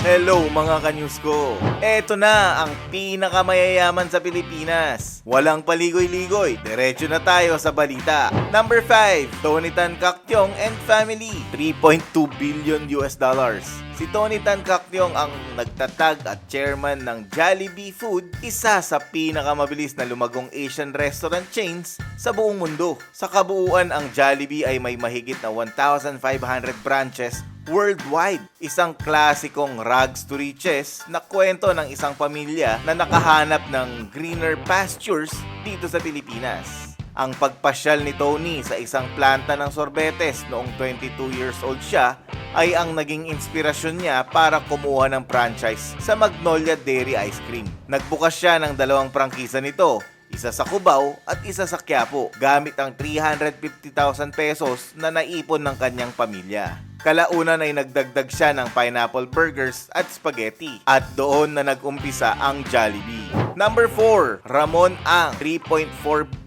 Hello mga kanyus ko! Eto na ang pinakamayayaman sa Pilipinas. Walang paligoy-ligoy, diretso na tayo sa balita. Number 5, Tony Tan Caktiong and Family, 3.2 billion US dollars. Si Tony Tan Caktiong ang nagtatag at chairman ng Jollibee Food, isa sa pinakamabilis na lumagong Asian restaurant chains sa buong mundo. Sa kabuuan, ang Jollibee ay may mahigit na 1,500 branches worldwide. Isang klasikong rags to riches na kwento ng isang pamilya na nakahanap ng greener pastures dito sa Pilipinas. Ang pagpasyal ni Tony sa isang planta ng sorbetes noong 22 years old siya ay ang naging inspirasyon niya para kumuha ng franchise sa Magnolia Dairy Ice Cream. Nagbukas siya ng dalawang prangkisa nito, isa sa Cubao at isa sa Quiapo, gamit ang 350,000 pesos na naipon ng kanyang pamilya. Kalaunan ay nagdagdag siya ng pineapple burgers at spaghetti at doon na nag-umpisa ang Jollibee. Number 4, Ramon Ang, 3.4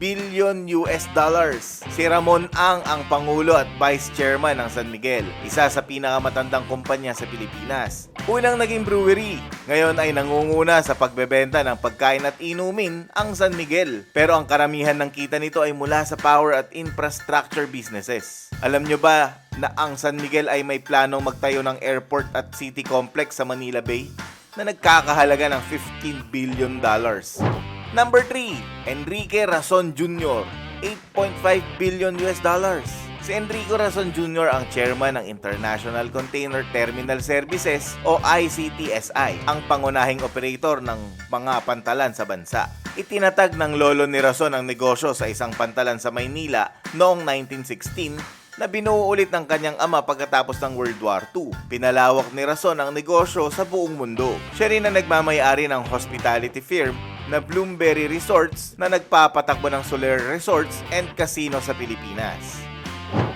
billion US dollars. Si Ramon Ang ang Pangulo at Vice Chairman ng San Miguel, isa sa pinakamatandang kumpanya sa Pilipinas. Unang naging brewery, ngayon ay nangunguna sa pagbebenta ng pagkain at inumin ang San Miguel. Pero ang karamihan ng kita nito ay mula sa power at infrastructure businesses. Alam nyo ba na ang San Miguel ay may planong magtayo ng airport at city complex sa Manila Bay na nagkakahalaga ng 15 billion dollars. Number 3, Enrique Razon Jr., 8.5 billion US dollars. Si Enrico Razon Jr. ang chairman ng International Container Terminal Services o ICTSI, ang pangunahing operator ng mga pantalan sa bansa. Itinatag ng lolo ni Razon ang negosyo sa isang pantalan sa Maynila noong 1916 na binuo ulit ng kanyang ama pagkatapos ng World War II. Pinalawak ni Rason ang negosyo sa buong mundo. Siya rin ang nagmamayari ng hospitality firm na Bloomberry Resorts na nagpapatakbo ng Soler Resorts and Casino sa Pilipinas.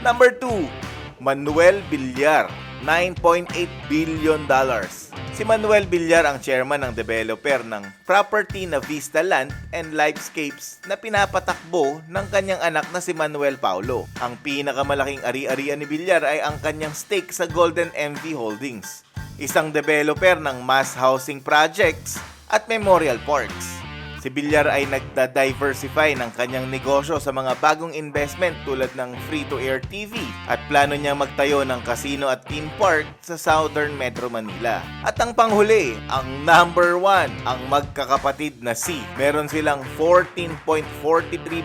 Number 2, Manuel Villar, 9.8 billion dollars. Si Manuel Villar ang chairman ng developer ng property na Vista Land and Lifescapes na pinapatakbo ng kanyang anak na si Manuel Paulo. Ang pinakamalaking ari-arian ni Villar ay ang kanyang stake sa Golden MV Holdings, isang developer ng mass housing projects at memorial parks. Si Villar ay nagda-diversify ng kanyang negosyo sa mga bagong investment tulad ng free-to-air TV at plano niya magtayo ng casino at theme park sa Southern Metro Manila. At ang panghuli, ang number one, ang magkakapatid na C. Meron silang 14.43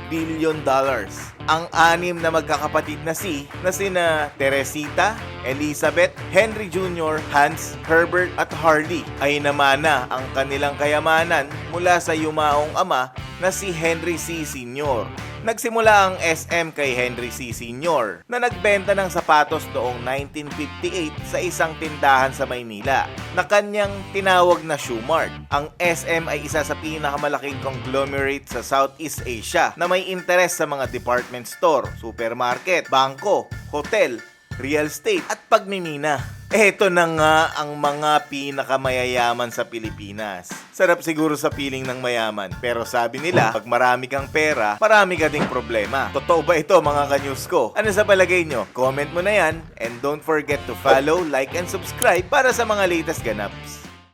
billion dollars. Ang anim na magkakapatid na si na sina Teresita, Elizabeth, Henry Jr., Hans, Herbert at Harley ay namana ang kanilang kayamanan mula sa yumaong ama na si Henry C. Sr. Nagsimula ang SM kay Henry C. Sr. na nagbenta ng sapatos noong 1958 sa isang tindahan sa Maynila na kanyang tinawag na Shoe Mart. Ang SM ay isa sa pinakamalaking conglomerate sa Southeast Asia na may interes sa mga department store, supermarket, bangko, hotel, real estate at pagmimina. Eto na nga ang mga pinakamayayaman sa Pilipinas. Sarap siguro sa piling ng mayaman. Pero sabi nila, pag marami kang pera, marami ka ding problema. Totoo ba ito mga kanyus ko? Ano sa palagay nyo? Comment mo na yan. And don't forget to follow, like, and subscribe para sa mga latest ganaps.